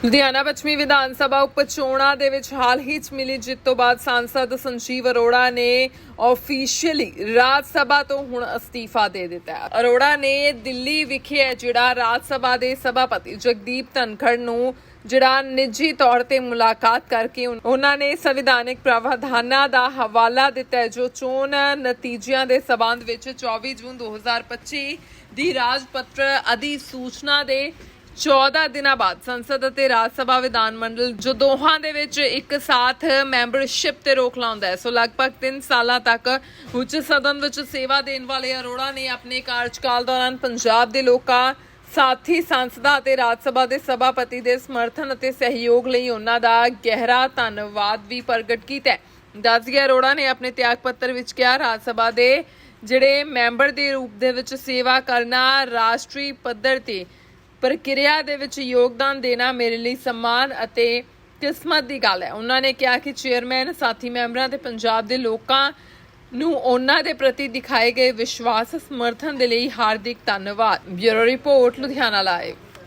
ਲੁਧਿਆਣਾ ਪੱਛਮੀ ਵਿਧਾਨ ਸਭਾ ਉਪ ਚੋਣਾਂ ਦੇ ਵਿੱਚ ਹਾਲ ਹੀ ਚ ਮਿਲੀ ਜਿੱਤ ਤੋਂ ਬਾਅਦ ਸਾਂਸਦ ਸੰਜੀਵ ਅਰੋੜਾ ਨੇ ਆਫੀਸ਼ੀਅਲੀ ਰਾਜ ਸਭਾ ਤੋਂ ਹੁਣ ਅਸਤੀਫਾ ਦੇ ਦਿੱਤਾ ਹੈ। ਅਰੋੜਾ ਨੇ ਦਿੱਲੀ ਵਿਖੇ ਜਿਹੜਾ ਰਾਜ ਸਭਾ ਦੇ ਸਭਾਪਤੀ ਜਗਦੀਪ ਧਨਖੜ ਨੂੰ ਜਿਹੜਾ ਨਿੱਜੀ ਤੌਰ ਤੇ ਮੁਲਾਕਾਤ ਕਰਕੇ ਉਨ- ਉਹਨਾਂ ਨੇ ਸੰਵਿਧਾਨਿਕ ਪ੍ਰਾਵਧਾਨਾਂ ਦਾ ਹਵਾਲਾ ਦਿੱਤਾ ਜੋ ਚੋਣ ਨਤੀਜਿਆਂ ਦੇ ਸਬੰਧ ਵਿੱਚ 24 ਜੂਨ 2025 ਦੀ ਰਾਜ ਪੱਤਰ ਅਧਿਸੂਚਨਾ ਦੇ 14 ਦਿਨਾਂ ਬਾਅਦ ਸੰਸਦ ਅਤੇ ਰਾਜ ਸਭਾ ਵਿਧਾਨ ਮੰਡਲ ਜੋ ਦੋਹਾਂ ਦੇ ਵਿੱਚ ਇੱਕ ਸਾਥ ਮੈਂਬਰਸ਼ਿਪ ਤੇ ਰੋਕ ਲਾਉਂਦਾ ਹੈ। ਸੋ ਲਗਭਗ 3 ਸਾਲਾਂ ਤੱਕ ਉੱਚ ਸਦਨ ਵਿੱਚ ਸੇਵਾ ਦੇਣ ਵਾਲੇ ਅਰੋੜਾ ਨੇ ਆਪਣੇ ਕਾਰਜਕਾਲ ਦੌਰਾਨ ਪੰਜਾਬ ਦੇ ਲੋਕਾਂ, ਸਾਥੀ, ਸੰਸਦਾਂ ਅਤੇ ਰਾਜ ਸਭਾ ਦੇ ਸਭਾਪਤੀ ਦੇ ਸਮਰਥਨ ਅਤੇ ਸਹਿਯੋਗ ਲਈ ਉਹਨਾਂ ਦਾ ਗਹਿਰਾ ਧੰਨਵਾਦ ਵੀ ਪ੍ਰਗਟ ਕੀਤਾ ਹੈ। ਦੱਸਿਆ ਅਰੋੜਾ ਨੇ ਆਪਣੇ ਤਿਆਗ ਪੱਤਰ ਵਿੱਚ ਕਿਹਾ, ਰਾਜ ਸਭਾ ਦੇ ਜਿਹੜੇ ਮੈਂਬਰ ਦੇ ਰੂਪ ਦੇ ਵਿੱਚ ਸੇਵਾ ਕਰਨਾ ਰਾਸ਼ਟਰੀ ਪੱਧਰ ਤੇ ਪ੍ਰਕਿਰਿਆ ਦੇ ਵਿੱਚ ਯੋਗਦਾਨ ਦੇਣਾ ਮੇਰੇ ਲਈ ਸਨਮਾਨ ਅਤੇ ਕਿਸਮਤ ਦੀ ਗੱਲ ਹੈ। ਉਹਨਾਂ ਨੇ ਕਿਹਾ ਕਿ ਚੇਅਰਮੈਨ, ਸਾਥੀ ਮੈਂਬਰਾਂ ਤੇ ਪੰਜਾਬ ਦੇ ਲੋਕਾਂ ਨੂੰ ਉਹਨਾਂ ਦੇ ਪ੍ਰਤੀ ਦਿਖਾਏ ਗਏ ਵਿਸ਼ਵਾਸ ਸਮਰਥਨ ਦੇ ਲਈ ਹਾਰਦਿਕ ਧੰਨਵਾਦ। Bureau report, Ludhiana live.